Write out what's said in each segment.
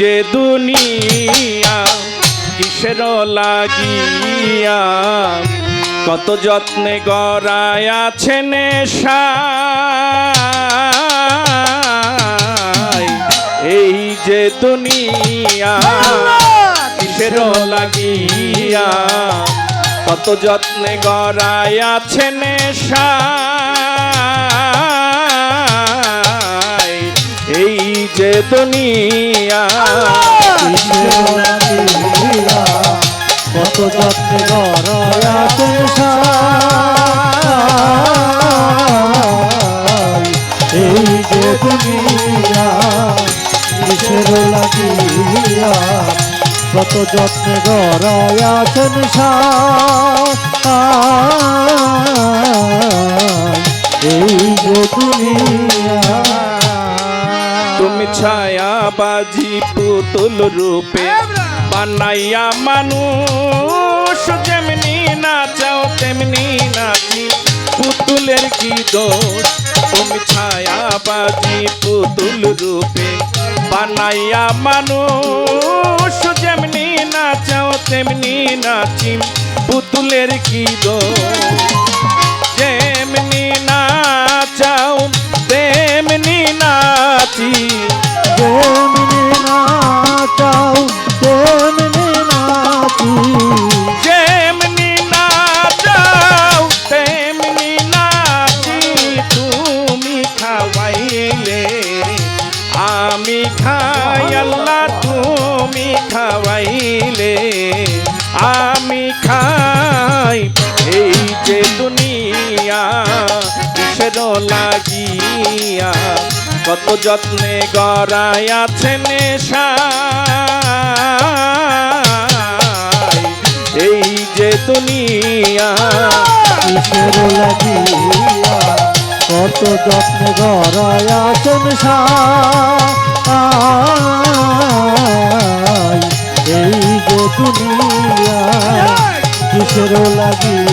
যে দুনিয়া কিসের লাগিয়া? কত যত্নে গড়ায় আছে নেশা। এই যে দুনিয়া কিসের লাগিয়া? কত যত্নে গড়ায় আছে নেশা। এই দুনিয়া। কত যত্নে গড়ায়া এই যে দুনিয়া, কিসের লাগিয়া? কত যত্নে গড়ায়া এই যে দুনিয়া ছায়া বাজি পুতুল রূপে বানাইয়া মানুষ যেমনি নাচাও, তেমনি নাচি। পুতুলের কি দোষ? তুমি ছায়া বাজি পুতুল রূপে বানাইয়া মানুষ যেমনি নাচাও, তেমনি নাচি। পুতুলের কি দোষ? যেমনি নাচাও, তেমনি নাচি। যেমনি নাচাও তেমনি নাচি যেমনি নাচাও তেমনি নাচি। তুমি খাওয়াইলে আমি খাই আল্লাহ, তুমি খাওয়াইলে। আমি খাই এই যে লাগিয়া। কত যত্নে গড়াই আছে নেশা। এই যে দুনিয়া কত যত্নে গড়ায়া এই যে দুনিয়া কিসের লাগিয়া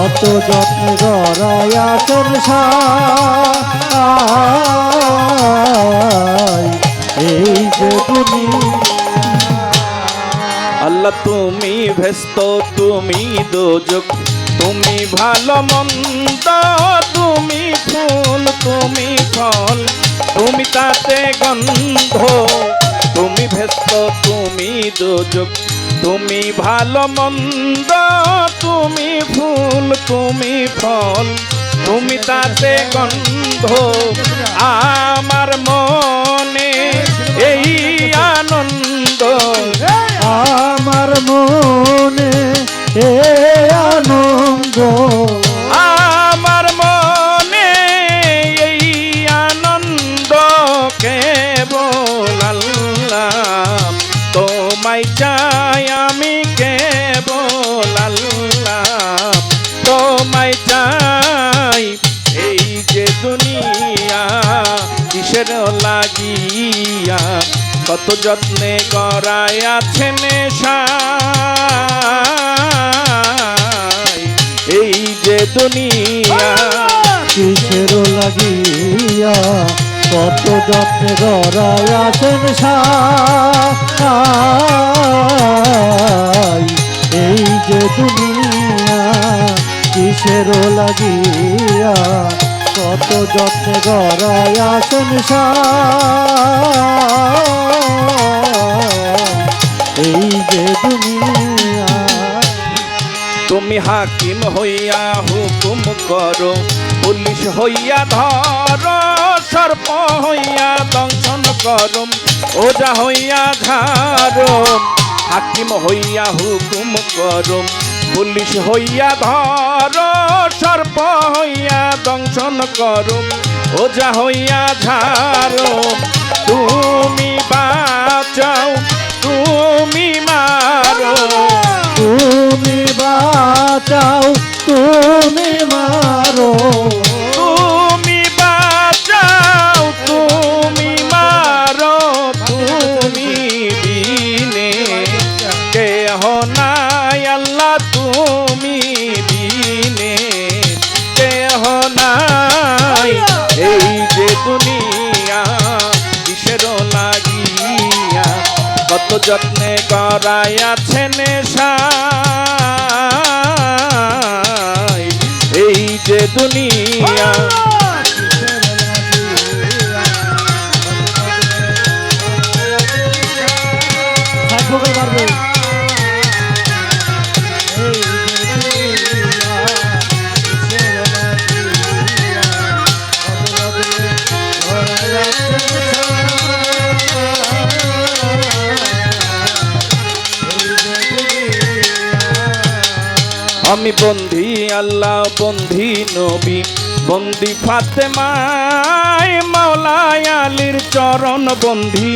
কত যত্নে গড়ায়া এই দুনিয়া আল্লাহ, তুমি ভেস্ত, তুমি দোজক তুমি ভালো মন্দ, তুমি ফুল, তুমি ফল, তুমি তাতে গন্ধ, তুমি ভেস্ত, তুমি দোজক তুমি ভালো মন্দ, তুমি ফুল, তুমি ফল। তুমি তাতে গন্ধ, আমার মনে এই আনন্দ। আমার মনে এ আনন্দ। লাগিয়া কত যত্নে গড়ায় আছে নেশায় এই যে দুনিয়া কিসের লাগিয়া কত যত্নে গড়ায়াছেন সাই এই যে দুনিয়া কিসের লাগিয়া কত যত্নে সাই এই যে দুনিয়া। তুমি হাকিম হইয়া হুকুম করো, পুলিশ হইয়া ধর, সর্প হইয়া দংশন করো, ওজা হইয়া ঝাড়ো, হাকিম হইয়া হুকুম করো। পুলিশ হইয়া ধর, সর্প হইয়া দংশন করো, ওজা হইয়া ঝাড়ো। তুমি বাঁচাও, তুমি মারো। তুমি বাঁচাও, তুমি মারো। কত যত্নে করাইয়াছে নেশা। এই যে দুনিয়া আমি বন্ধি আল্লাহ বন্ধি নবী। বন্দি ফাতেমায়, মাওলায় আলীর চরণ বন্ধি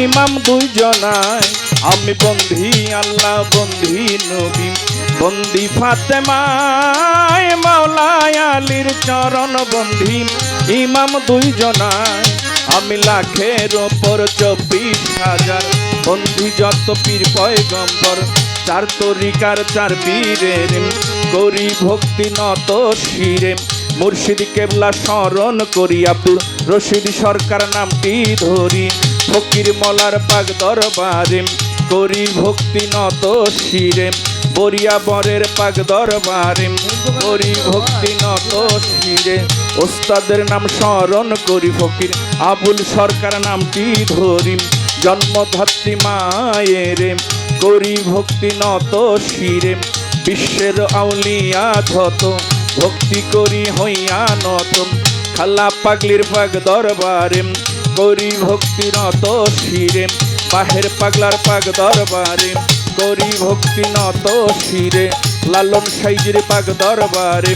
ইমাম দুইজনায় আমি বন্ধি আল্লাহ বন্ধি নবী। বন্দি ফাতেমায়, মাওলায় আলীর চরণ বন্ধি ইমাম দুইজনায় আমি লাখের ওপর চব্বিশ হাজার। বন্ধি যত পীর পয়গম্বর চার তরিকার চার বীরের করি ভক্তি নত শিরে। মুর্শিদ কেবলা স্মরণ করি আব্দুল রশিদ সরকার নামটি ধরি। ফকির মলার পাক দরবারে। করি ভক্তি নত শিরে। বরিয়া বরের পাক দরবারে। করি ভক্তি নত শিরে। ওস্তাদের নাম স্মরণ করি ফকির। আবুল সরকার নামটি ধরি। জন্মধাত্রী মায়ের করি ভক্তি নত শিরে, বিশ্বের আউলিয়া যত ভক্তি করি হইয়া নত। খালা পাগলির পাগ দরবারে করি ভক্তি নত শিরে, বাহের পাগলার পাগ দরবারে করি ভক্তি নত শিরে, লালন সাইজের পাগ দরবারে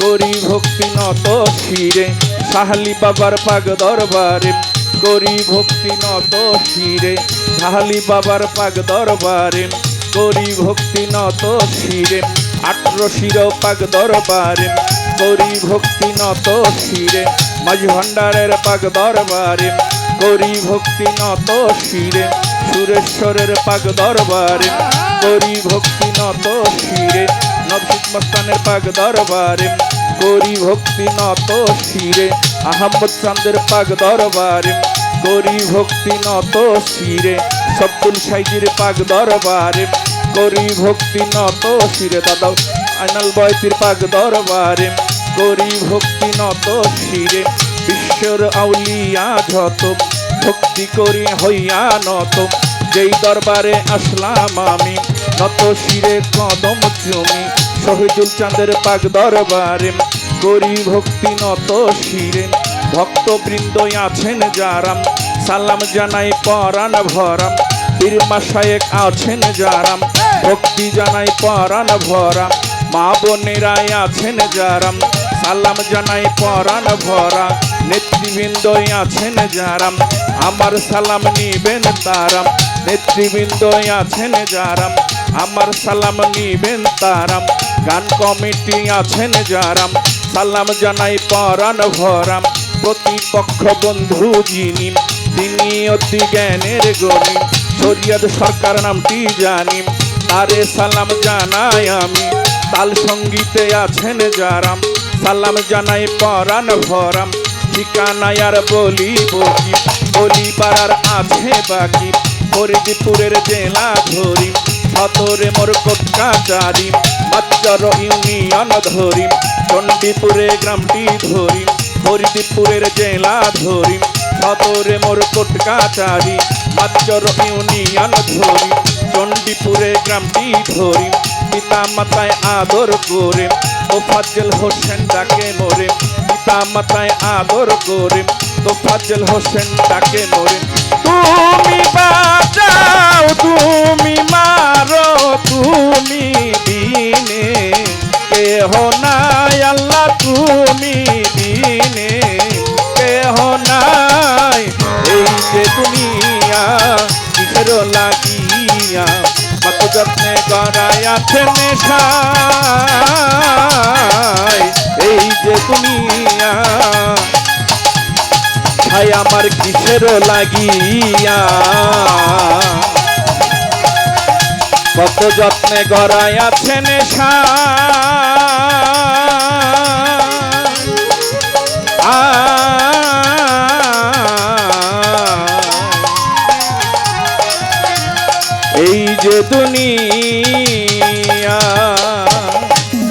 করি ভক্তি নত শিরে, সাহালি বাবার পাগ দরবারে করি ভক্তি নত শিরে সাহালি বাবার পাগ দরবারে। করি ভক্তি নত শিরে আট্র শির পাগ দরবারে। করি ভক্তি নত শিরে, মাঝ ভান্ডারের পাগ দরবারে। করি ভক্তি নত শিরে, সুরেশ্বরের পাগ দরবারে। করি ভক্তি নত শিরে নবশিক মস্তানের পাগ দরবারে। করি ভক্তি নত শিরে। আহম্মদ চান্দের পাগ দরবারে করি ভক্তি নত শিরে। সব্দুল সাইজির পাগ দরবারে করি ভক্তি নত শিরে। দাদা আইনাল বয়তির পাগ দরবারে করি ভক্তি নত শিরে। বিশ্বর আউলিয়া যত, ভক্তি করি হইয়া নত। যেই দরবারে আসলাম আমি, নত শিরে কদম চুমি শহীদুল চাঁদের পাক দরবারে করি ভক্তি নত শিরে। ভক্তবৃন্দ আছেন যারাম সালাম জানাই পরাণ ভরাম বীর মাসায়েক আছেন যারাম ভক্তি জানাই পরাণ ভরাম মা বোনেরাই আছেন যারাম সালাম জানাই পরাণ ভরা। নেতৃবৃন্দ আছেন যারাম আমার সালাম নিবেন তারাম নেতৃবৃন্দ আছেন যারাম আমার সালাম নিবেন তারাম। গান কমিটি আছেন যারাম। সালাম জানাই পরাণ ভরাম। প্রতিপক্ষ বন্ধু যিনি, তিনি অতি জ্ঞানের গণি। শরিয়ত সরকার নামটি জানি, তারে সালাম জানাই আমি। তাল সঙ্গীতে আছেন যারাম। সালাম জানাই পরাণ ভরাম। ঠিকানায় আর বলি বকি, বলি পাড়ার আছে বাকি। ফরিদপুরের জেলা ধরি সতরে মোর কোটকাচারি বাচ্চার ইউনিয়ন ধরিম। চণ্ডীপুরে গ্রামটি ধরি ফরিদপুরের জেলা ধরিম। সতরে মোর কোটকাচারি বাচ্চার ইউনিয়ন ধরি চণ্ডীপুরে গ্রামটি ধরি পিতা মাতায় আদর করে ও ফাজল হোসেন ডাকে মোরে পিতা মাতায় আদর করে তো ফাজল হোসেন তাকে মোরে তুমি বাঁচাও তুমি মারো, তুমি দিনে। কেহ নাই আল্লাহ, তুমি দিনে। কেহ নাই এই যে দুনিয়া, কিসের লাগিয়া? কত যত্নে গড়াই আছে নেশায়। এই যে দুনিয়া ছাই আমার কিসের লাগিয়া? কত যত্নে গড়াই আছে এই যে দুনিয়া